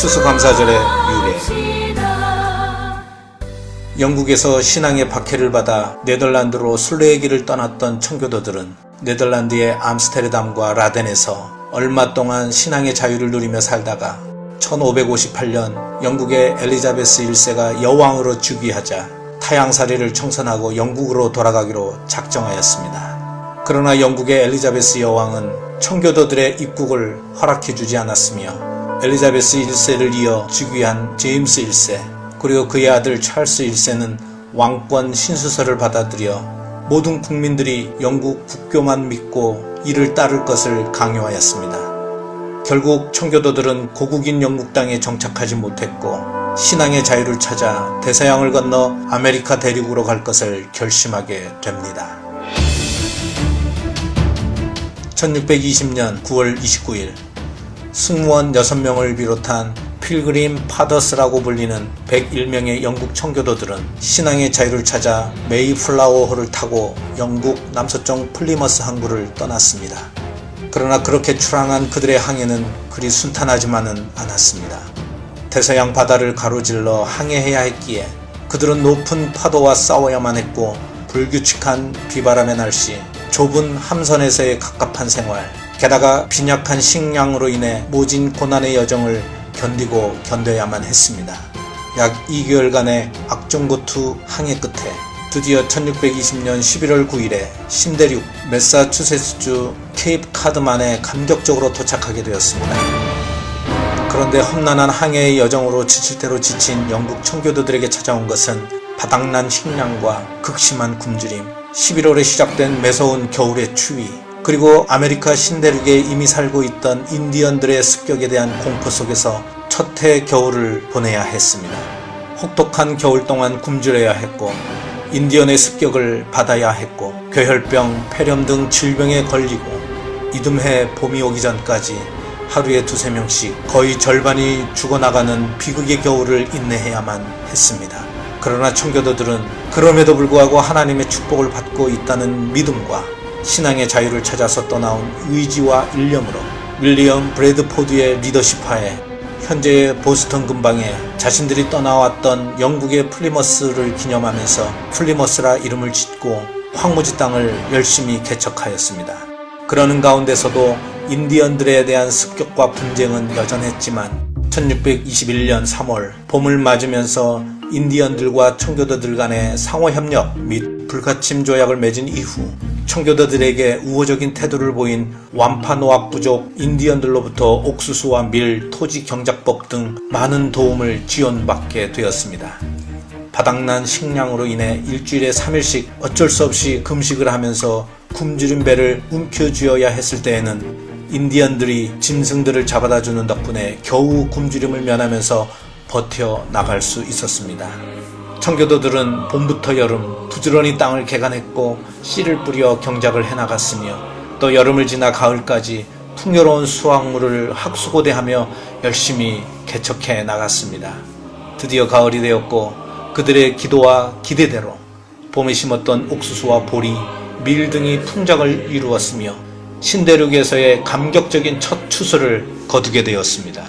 추수감사절의 유래 영국에서 신앙의 박해를 받아 네덜란드로 순례의 길을 떠났던 청교도들은 네덜란드의 암스테르담과 라덴에서 얼마 동안 신앙의 자유를 누리며 살다가 1558년 영국의 엘리자베스 1세가 여왕으로 즉위하자 타양살이를 청산하고 영국으로 돌아가기로 작정하였습니다. 그러나 영국의 엘리자베스 여왕은 청교도들의 입국을 허락해주지 않았으며 엘리자베스 1세를 이어 즉위한 제임스 1세 그리고 그의 아들 찰스 1세는 왕권 신수설을 받아들여 모든 국민들이 영국 국교만 믿고 이를 따를 것을 강요하였습니다. 결국 청교도들은 고국인 영국 땅에 정착하지 못했고 신앙의 자유를 찾아 대서양을 건너 아메리카 대륙으로 갈 것을 결심하게 됩니다. 1620년 9월 29일 승무원 6명을 비롯한 필그림 파더스라고 불리는 101명의 영국 청교도들은 신앙의 자유를 찾아 메이플라워호를 타고 영국 남서쪽 플리머스 항구를 떠났습니다. 그러나 그렇게 출항한 그들의 항해는 그리 순탄하지만은 않았습니다. 대서양 바다를 가로질러 항해해야 했기에 그들은 높은 파도와 싸워야만 했고 불규칙한 비바람의 날씨, 좁은 함선에서의 갑갑한 생활, 게다가 빈약한 식량으로 인해 모진 고난의 여정을 견디고 견뎌야만 했습니다. 약 2개월간의 악종고투 항해 끝에 드디어 1620년 11월 9일에 신대륙 메사추세츠주 케이프 카드만에 감격적으로 도착하게 되었습니다. 그런데 험난한 항해의 여정으로 지칠 대로 지친 영국 청교도들에게 찾아온 것은 바닥난 식량과 극심한 굶주림, 11월에 시작된 매서운 겨울의 추위, 그리고 아메리카 신대륙에 이미 살고 있던 인디언들의 습격에 대한 공포 속에서 첫 해 겨울을 보내야 했습니다. 혹독한 겨울 동안 굶주려야 했고 인디언의 습격을 받아야 했고 괴혈병, 폐렴 등 질병에 걸리고 이듬해 봄이 오기 전까지 하루에 두세 명씩 거의 절반이 죽어나가는 비극의 겨울을 인내해야만 했습니다. 그러나 청교도들은 그럼에도 불구하고 하나님의 축복을 받고 있다는 믿음과 신앙의 자유를 찾아서 떠나온 의지와 일념으로 윌리엄 브래드포드의 리더십 하에 현재의 보스턴 근방에 자신들이 떠나왔던 영국의 플리머스를 기념하면서 플리머스라 이름을 짓고 황무지 땅을 열심히 개척하였습니다. 그러는 가운데서도 인디언들에 대한 습격과 분쟁은 여전했지만 1621년 3월 봄을 맞으면서 인디언들과 청교도들 간의 상호 협력 및 불가침 조약을 맺은 이후 청교도들에게 우호적인 태도를 보인 완파노악 부족 인디언들로부터 옥수수와 밀, 토지 경작법 등 많은 도움을 지원받게 되었습니다. 바닥난 식량으로 인해 일주일에 3일씩 어쩔 수 없이 금식을 하면서 굶주린 배를 움켜쥐어야 했을 때에는 인디언들이 짐승들을 잡아다 주는 덕분에 겨우 굶주림을 면하면서 버텨 나갈 수 있었습니다. 청교도들은 봄부터 여름 부지런히 땅을 개간했고 씨를 뿌려 경작을 해나갔으며 또 여름을 지나 가을까지 풍요로운 수확물을 학수고대하며 열심히 개척해 나갔습니다. 드디어 가을이 되었고 그들의 기도와 기대대로 봄에 심었던 옥수수와 보리, 밀 등이 풍작을 이루었으며 신대륙에서의 감격적인 첫 추수를 거두게 되었습니다.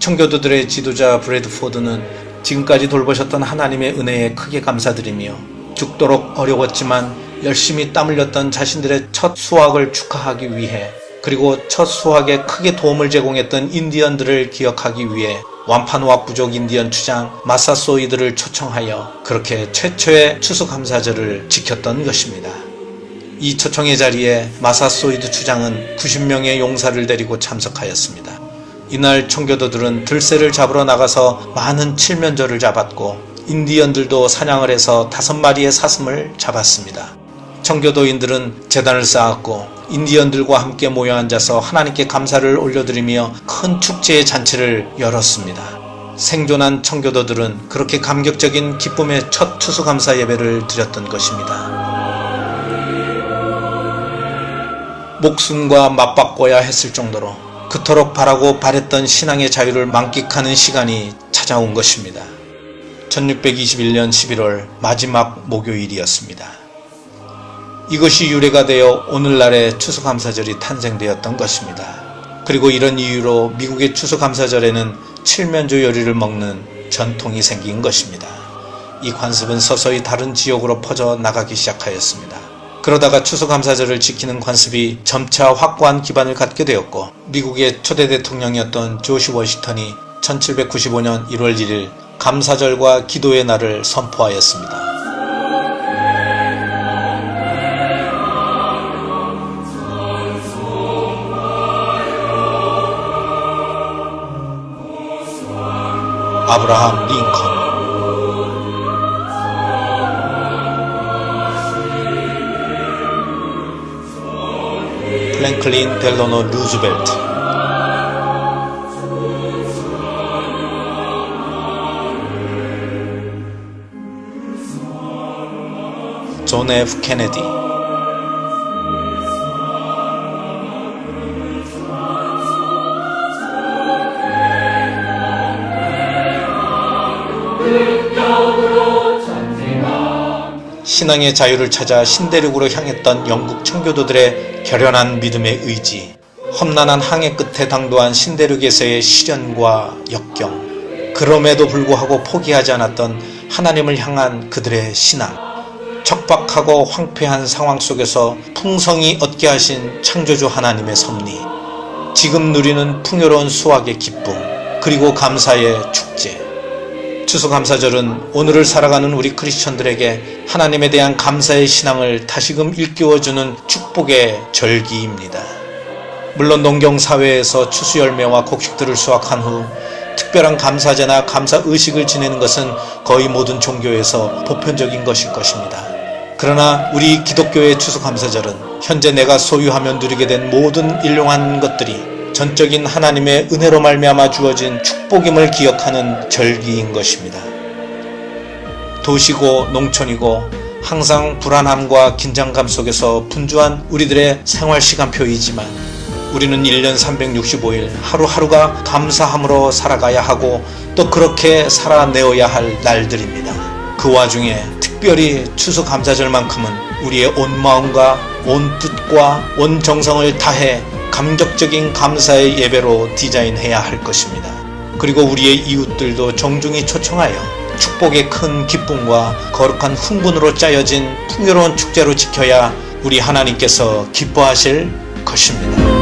청교도들의 지도자 브래드포드는 지금까지 돌보셨던 하나님의 은혜에 크게 감사드리며 죽도록 어려웠지만 열심히 땀 흘렸던 자신들의 첫 수확을 축하하기 위해 그리고 첫 수확에 크게 도움을 제공했던 인디언들을 기억하기 위해 완파노악 부족 인디언 추장 마사소이드를 초청하여 그렇게 최초의 추수감사절을 지켰던 것입니다. 이 초청의 자리에 마사소이드 추장은 90명의 용사를 데리고 참석하였습니다. 이날 청교도들은 들새를 잡으러 나가서 많은 칠면조를 잡았고 인디언들도 사냥을 해서 다섯 마리의 사슴을 잡았습니다. 청교도인들은 재단을 쌓았고 인디언들과 함께 모여 앉아서 하나님께 감사를 올려드리며 큰 축제의 잔치를 열었습니다. 생존한 청교도들은 그렇게 감격적인 기쁨의 첫 추수감사 예배를 드렸던 것입니다. 목숨과 맞바꿔야 했을 정도로 그토록 바라고 바랬던 신앙의 자유를 만끽하는 시간이 찾아온 것입니다. 1621년 11월 마지막 목요일이었습니다. 이것이 유래가 되어 오늘날의 추수감사절이 탄생되었던 것입니다. 그리고 이런 이유로 미국의 추수감사절에는 칠면조 요리를 먹는 전통이 생긴 것입니다. 이 관습은 서서히 다른 지역으로 퍼져 나가기 시작하였습니다. 그러다가 추수감사절을 지키는 관습이 점차 확고한 기반을 갖게 되었고 미국의 초대 대통령이었던 조시 워싱턴이 1795년 1월 1일 감사절과 기도의 날을 선포하였습니다. 아브라함 링컨 플랭클린 델로노 루즈벨트. 존 F 케네디 신앙의 자유를 찾아 신대륙으로 향했던 영국 청교도들의 결연한 믿음의 의지, 험난한 항해 끝에 당도한 신대륙에서의 시련과 역경, 그럼에도 불구하고 포기하지 않았던 하나님을 향한 그들의 신앙, 척박하고 황폐한 상황 속에서 풍성이 얻게 하신 창조주 하나님의 섭리, 지금 누리는 풍요로운 수확의 기쁨, 그리고 감사의 축제. 추수감사절은 오늘을 살아가는 우리 크리스천들에게 하나님에 대한 감사의 신앙을 다시금 일깨워주는 축복의 절기입니다. 물론 농경 사회에서 추수 열매와 곡식들을 수확한 후 특별한 감사제나 감사 의식을 지내는 것은 거의 모든 종교에서 보편적인 것일 것입니다. 그러나 우리 기독교의 추수감사절은 현재 내가 소유하며 누리게 된 모든 일용한 것들이 전적인 하나님의 은혜로 말미암아 주어진 축복임을 기억하는 절기인 것입니다. 도시고 농촌이고 항상 불안함과 긴장감 속에서 분주한 우리들의 생활 시간표이지만 우리는 1년 365일 하루하루가 감사함으로 살아가야 하고 또 그렇게 살아내어야 할 날들입니다. 그 와중에 특별히 추수 감사절만큼은 우리의 온 마음과 온 뜻과 온 정성을 다해 감격적인 감사의 예배로 디자인해야 할 것입니다. 그리고 우리의 이웃들도 정중히 초청하여 축복의 큰 기쁨과 거룩한 흥분으로 짜여진 풍요로운 축제로 지켜야 우리 하나님께서 기뻐하실 것입니다.